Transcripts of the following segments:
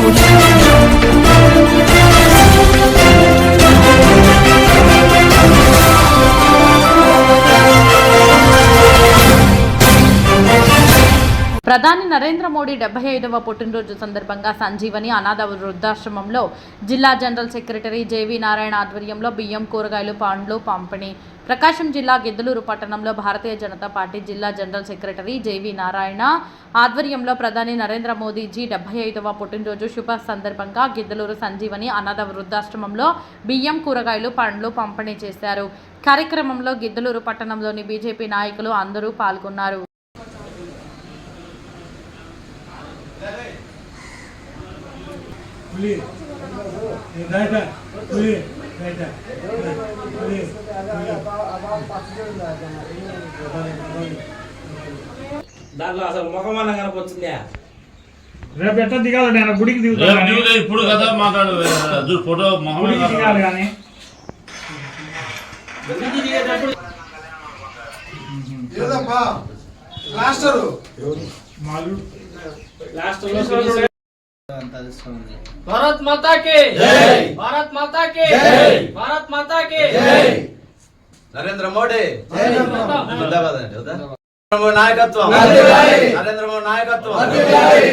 Saúde. ప్రధాని నరేంద్ర మోడీ డెబ్బై ఐదవ పుట్టినరోజు సందర్భంగా సంజీవని అనాథ వృద్ధాశ్రమంలో జిల్లా జనరల్ సెక్రటరీ జేవి నారాయణ ఆధ్వర్యంలో బియ్యం కూరగాయలు పండ్లు పంపిణీ. ప్రకాశం జిల్లా గిద్దలూరు పట్టణంలో భారతీయ జనతా పార్టీ జిల్లా general secretary J V Narayana ఆధ్వర్యంలో ప్రధాని నరేంద్ర మోదీజీ డెబ్బై ఐదవ పుట్టినరోజు శుభ సందర్భంగా గిద్దలూరు సంజీవని అనాథ వృద్ధాశ్రమంలో బియ్యం కూరగాయలు పండ్లు పంపిణీ చేశారు. కార్యక్రమంలో గిద్దలూరు పట్టణంలోని బీజేపీ నాయకులు అందరూ పాల్గొన్నారు. పులి రైట పులి రైట పులి దాంట్లో అసలు ముఖమన్న కనపొచ్చిందా రేపు ఎట్ట దిగాలి నేను గుడికి దిగుతాను ఇప్పుడు కదా మాట్లాడు ఫోటో గుడికి దిగాలి కానీ. ఏదప్పా? మాలు. లాస్ట్ भारत माता के जय। भारत माता के जय। भारत माता के నరేంద్ర మోడీ మాతా. జిందాబాద్ అండి వద్దా? నరేంద్ర మోడీ నాయకత్వం వర్ధిల్లాలి. నరేంద్ర మోడీ నాయకత్వం వర్ధిల్లాలి.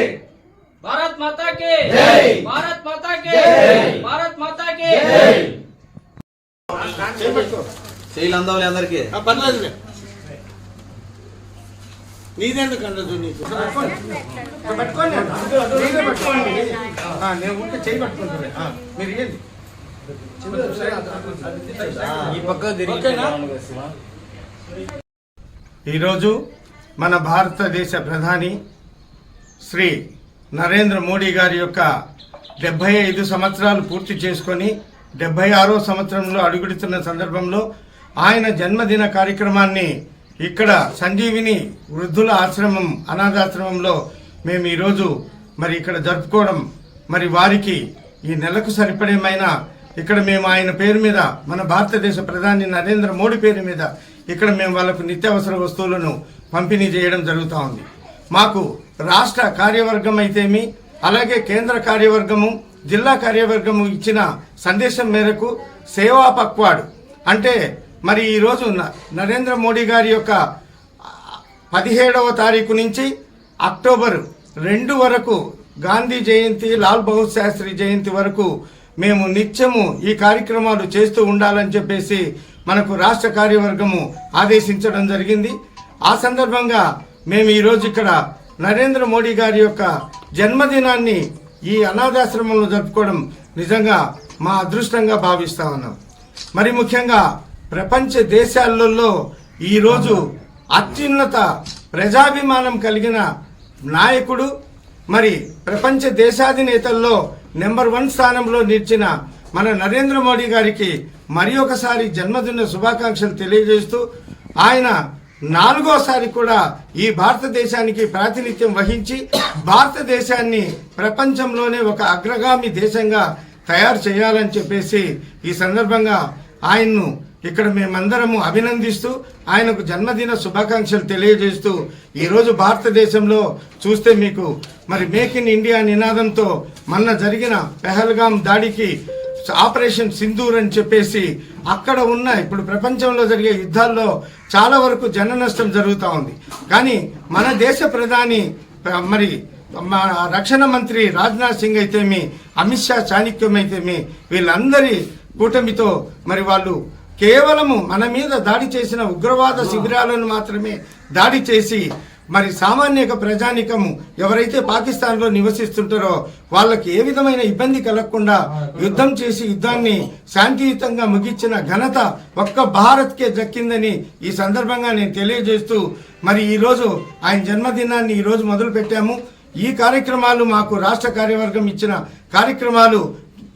भारत माता के जय। भारत माता के जय। भारत माता के చేయిలు అందవాలి అందరికి పర్లేదు నీదెందుకు అందదు నీకు? పట్టుకోండి. పట్టుకోండి నేను ఉంటే చేయి పట్టుకుంటాను. ఆ, మీరు ఓకేనా? ఈరోజు మన భారతదేశ ప్రధాని శ్రీ నరేంద్ర మోడీ గారి యొక్క డెబ్బై ఐదు సంవత్సరాలు పూర్తి చేసుకొని డెబ్బై ఆరో సంవత్సరంలో అడుగుడుతున్న సందర్భంలో ఆయన జన్మదిన కార్యక్రమాన్ని ఇక్కడ సంజీవిని వృద్ధుల ఆశ్రమం అనాథాశ్రమంలో మేము ఈరోజు మరి ఇక్కడ జరుపుకోవడం మరి వారికి ఈ నెలకు సరిపడేమైన ఇక్కడ మేము ఆయన పేరు మీద మన భారతదేశ ప్రధాని నరేంద్ర మోడీ పేరు మీద ఇక్కడ మేము వాళ్ళకు నిత్యావసర వస్తువులను పంపిణీ చేయడం జరుగుతూ ఉంది. మాకు రాష్ట్ర కార్యవర్గం అయితేమి అలాగే కేంద్ర కార్యవర్గము జిల్లా కార్యవర్గము ఇచ్చిన సందేశం మేరకు సేవా పక్వాడు అంటే మరి ఈరోజు న- నరేంద్ర మోడీ గారి యొక్క పదిహేడవ తారీఖు నుంచి అక్టోబర్ రెండు వరకు గాంధీ జయంతి లాల్ బహదూర్ శాస్త్రి జయంతి వరకు మేము నిత్యము ఈ కార్యక్రమాలు చేస్తూ ఉండాలని చెప్పేసి మనకు రాష్ట్ర కార్యవర్గము ఆదేశించడం జరిగింది. ఆ సందర్భంగా మేము ఈరోజు ఇక్కడ నరేంద్ర మోడీ గారి యొక్క జన్మదినాన్ని ఈ అనాథాశ్రమంలో జరుపుకోవడం నిజంగా మా అదృష్టంగా భావిస్తా ఉన్నాం. మరి ముఖ్యంగా ప్రపంచ దేశాలలో ఈరోజు అత్యున్నత ప్రజాభిమానం కలిగిన నాయకుడు మరి ప్రపంచ దేశాధినేతల్లో నెంబర్ వన్ స్థానంలో నిలిచిన మన నరేంద్ర మోడీ గారికి మరి ఒకసారి జన్మదిన శుభాకాంక్షలు తెలియజేస్తూ ఆయన నాలుగోసారి కూడా ఈ భారతదేశానికి ప్రాతినిధ్యం వహించి భారతదేశాన్ని ప్రపంచంలోనే ఒక అగ్రగామి దేశంగా తయారు చేయాలని చెప్పేసి ఈ సందర్భంగా ఆయన్ను ఇక్కడ మేమందరము అభినందిస్తూ ఆయనకు జన్మదిన శుభాకాంక్షలు తెలియజేస్తూ ఈరోజు భారతదేశంలో చూస్తే మీకు మరి మేక్ ఇన్ ఇండియా నినాదంతో మొన్న జరిగిన పెహల్గాం దాడికి ఆపరేషన్ సింధూర్ అని చెప్పేసి అక్కడ ఉన్న ఇప్పుడు ప్రపంచంలో జరిగే యుద్ధాల్లో చాలా వరకు జన నష్టం జరుగుతూ ఉంది. కానీ మన దేశ ప్రధాని మరి మా రక్షణ మంత్రి రాజ్నాథ్ సింగ్ అయితేమి అమిత్ షా చాణిక్యం అయితేమి వీళ్ళందరి కూటమితో మరి వాళ్ళు కేవలము మన మీద దాడి చేసిన ఉగ్రవాద శిబిరాలను మాత్రమే దాడి చేసి మరి సామాన్యక ప్రజానికము ఎవరైతే పాకిస్తాన్లో నివసిస్తుంటారో వాళ్ళకి ఏ విధమైన ఇబ్బంది కలగకుండా యుద్ధం చేసి యుద్ధాన్ని శాంతియుతంగా ముగించిన ఘనత ఒక్క భారత్కే దక్కిందని ఈ సందర్భంగా నేను తెలియజేస్తూ మరి ఈరోజు ఆయన జన్మదినాన్ని ఈరోజు మొదలు పెట్టాము ఈ కార్యక్రమాలు మాకు రాష్ట్ర కార్యవర్గం ఇచ్చిన కార్యక్రమాలు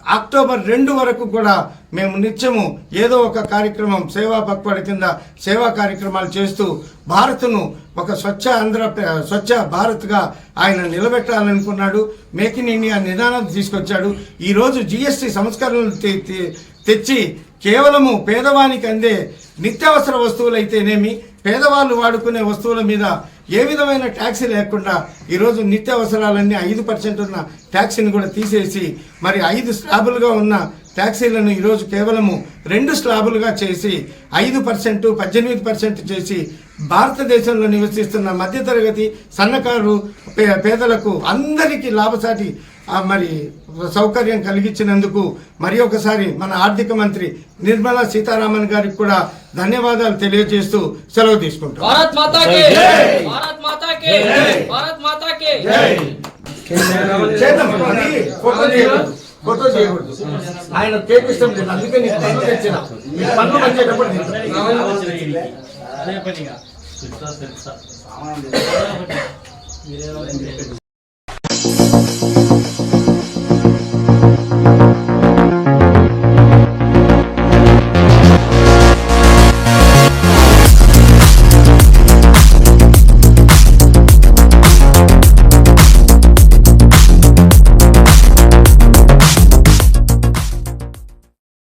అక్టోబర్ రెండు వరకు కూడా మేము నిత్యము ఏదో ఒక కార్యక్రమం సేవా పక్వాడి కింద సేవా కార్యక్రమాలు చేస్తూ భారత్ను ఒక స్వచ్ఛ ఆంధ్ర స్వచ్ఛ భారత్గా ఆయన నిలబెట్టాలనుకున్నాడు. మేక్ ఇన్ ఇండియా నిదానం తీసుకొచ్చాడు. ఈరోజు జిఎస్టీ సంస్కరణలు తె- తెచ్చి కేవలము పేదవానికి అందే నిత్యావసర వస్తువులు అయితేనేమి పేదవాళ్ళు వాడుకునే వస్తువుల మీద ఏ విధమైన ట్యాక్సీ లేకుండా ఈరోజు నిత్యావసరాలన్నీ ఐదు పర్సెంట్ ఉన్న ట్యాక్సీని కూడా తీసేసి మరి ఐదు స్లాబులుగా ఉన్న ట్యాక్సీలను ఈరోజు కేవలము రెండు స్లాబులుగా చేసి ఐదు పర్సెంట్ పద్దెనిమిది పర్సెంట్ చేసి భారతదేశంలో నివసిస్తున్న మధ్యతరగతి సన్నకారు పే- పేదలకు అందరికీ లాభసాటి మరి సౌకర్యం కలిగించినందుకు మరి ఒకసారి మన ఆర్థిక మంత్రి నిర్మలా సీతారామన్ గారికి కూడా ధన్యవాదాలు తెలియజేస్తూ సెలవు తీసుకుంటాం. ఫోటో చేయకూడదు. ఆయన కేక్ ఇష్టం లేదు. అందుకే నీకు తెచ్చిన. వచ్చేటప్పుడు